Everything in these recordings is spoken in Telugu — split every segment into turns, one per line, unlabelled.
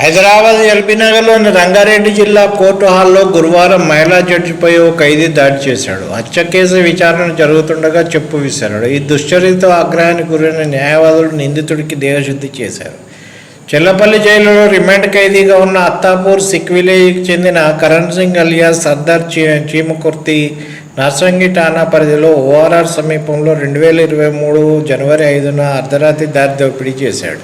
హైదరాబాద్ ఎల్బీనగర్లోని రంగారెడ్డి జిల్లా కోర్టు హాల్లో గురువారం మహిళా జడ్జిపై ఓ ఖైదీ దాడి చేశాడు. హత్య కేసు విచారణ జరుగుతుండగా చెప్పు విసిరాడు. ఈ దుశ్చర్యతో ఆగ్రహానికి గురైన న్యాయవాదులు నిందితుడికి దేహశుద్ధి చేశారు. చెల్లపల్లి జైలులో రిమాండ్ ఖైదీగా ఉన్న అత్తాపూర్ సిక్ విలేజ్కి చెందిన కరణ్ సింగ్ అలియా సర్దార్ చీ చీమకుర్తి నర్సంగి ఠాణా పరిధిలో ఓఆర్ఆర్ సమీపంలో రెండు వేల ఇరవై మూడు జనవరి ఐదున అర్ధరాత్రి దారి దోపిడీ చేశాడు.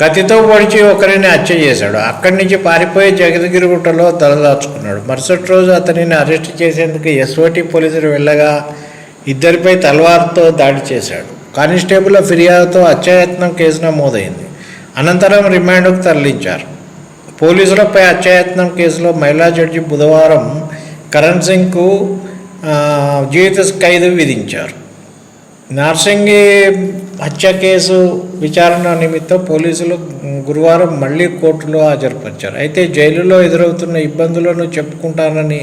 కత్తితో పొడిచి ఒకరిని హత్య చేశాడు. అక్కడి నుంచి పారిపోయి జగదగిరిగుట్టలో తలదాచుకున్నాడు. మరుసటి రోజు అతనిని అరెస్ట్ చేసేందుకు ఎస్ఓటి పోలీసులు వెళ్ళగా ఇద్దరిపై తలవార్తో దాడి చేశాడు. కానిస్టేబుల్ ఫిర్యాదుతో హత్యాయత్నం కేసు నమోదైంది. అనంతరం రిమాండ్కు తరలించారు. పోలీసులపై హత్యాయత్నం కేసులో మహిళా జడ్జి బుధవారం కరణ్ సింగ్కు జీవిత ఖైదు విధించారు. నార్సింగి హత్య కేసు విచారణ నిమిత్తం పోలీసులు గురువారం మళ్ళీ కోర్టులో హాజరుపరిచారు. అయితే జైలులో ఎదురవుతున్న ఇబ్బందులను చెప్పుకుంటానని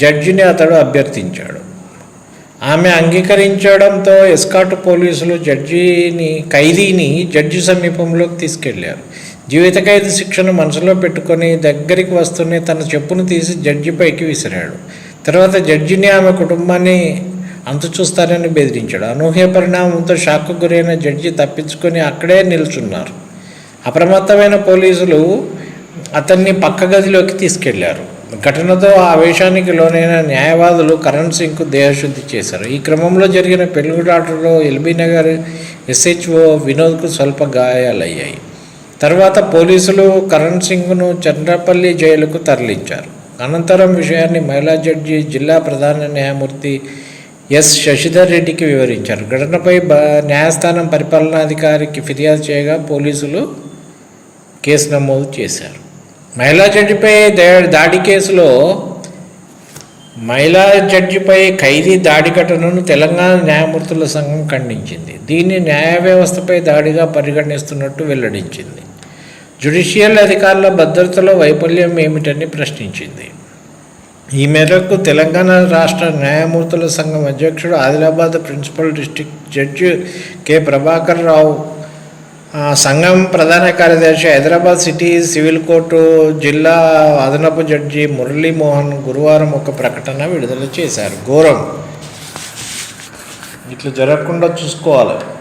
జడ్జిని అతడు అభ్యర్థించాడు. ఆమె అంగీకరించడంతో ఎస్కాట్ పోలీసులు జడ్జిని ఖైదీని జడ్జి సమీపంలోకి తీసుకెళ్ళారు. జీవిత ఖైదు శిక్షను మనసులో పెట్టుకొని దగ్గరికి వస్తూనే తన చెప్పును తీసి జడ్జిపైకి విసిరాడు. తర్వాత జడ్జిని ఆమె కుటుంబాన్ని అంతు చూస్తారని బెదిరించాడు. అనూహ్య పరిణామంతో షాక్కు గురైన జడ్జి తప్పించుకొని అక్కడే నిల్చున్నారు. అప్రమత్తమైన పోలీసులు అతన్ని పక్క గదిలోకి తీసుకెళ్ళారు. ఘటనతో ఆవేశానికి లోనైన న్యాయవాదులు కరణ్ సింగ్కు దేహశుద్ధి చేశారు. ఈ క్రమంలో జరిగిన పెళ్ళిగుడాటలో ఎల్బీ నగర్ ఎస్హెచ్ఓ వినోద్కు స్వల్ప గాయాలయ్యాయి. తర్వాత పోలీసులు కరణ్ సింగ్ను చంద్రపల్లి జైలుకు తరలించారు. అనంతరం విషయాన్ని మహిళా జడ్జి జిల్లా ప్రధాన న్యాయమూర్తి ఎస్ శశిధర్ రెడ్డికి వివరించారు. ఘటనపై బ న్యాయస్థానం పరిపాలనాధికారికి ఫిర్యాదు చేయగా పోలీసులు కేసు నమోదు చేశారు. మహిళా జడ్జిపై దా- దాడి కేసులో మహిళా జడ్జిపై ఖైదీ దాడి ఘటనను తెలంగాణ న్యాయమూర్తుల సంఘం ఖండించింది. దీన్ని న్యాయ వ్యవస్థపై దాడిగా పరిగణిస్తున్నట్టు వెల్లడించింది. జ్యుడిషియల్ అధికారుల భద్రతలో వైఫల్యం ఏమిటని ప్రశ్నించింది. ఈ మేరకు తెలంగాణ రాష్ట్ర న్యాయమూర్తుల సంఘం అధ్యక్షుడు Adilabad principal district judge K. Prabhakar Rao సంఘం ప్రధాన కార్యదర్శి హైదరాబాద్ సిటీ సివిల్ కోర్టు జిల్లా అదనపు జడ్జి మురళీమోహన్ గురువారం ఒక ప్రకటన విడుదల చేశారు. ఘోరం. ఇట్లా జరగకుండా చూసుకోవాలి.